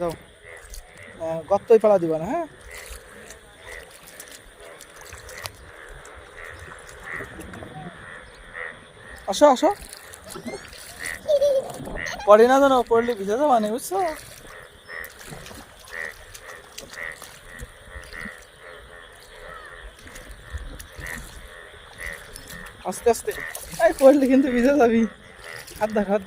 যাও। গর্তই পাড়া দিবা না হ্যাঁ? আসো আসো। পড়ে না জানো, পড়লে ভিজে যাবা না বুঝছ? আস্তে আস্তে। এই, পড়লে কিন্তু ভিজে যাবি। হাত দেখ হাত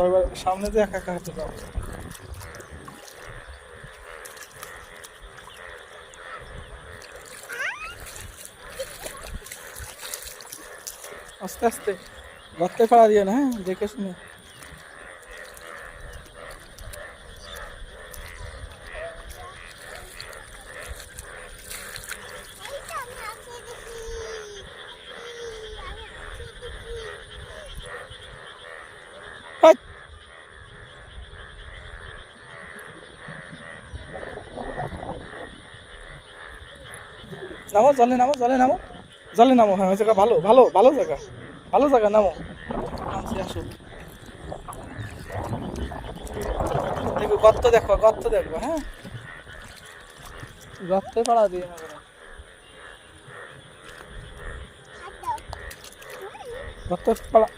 এবার সামনে দিয়ে একা একা হাঁটতে যাও আস্তে আস্তে। গর্তে পাড়া দিয়ে না হ্যাঁ? দেখে শুনে। নামো জলে নামো জলে নামো। জলে নামো হ্যাঁ ওই জায়গা ভালো ভালো ভালো জায়গা। ভালো জায়গা নামো। নামছি আসো। দেখো গর্ত দেখো গর্ত দেখব হ্যাঁ। গর্তে পাড়া দিয়ে না। গর্ত পাড়া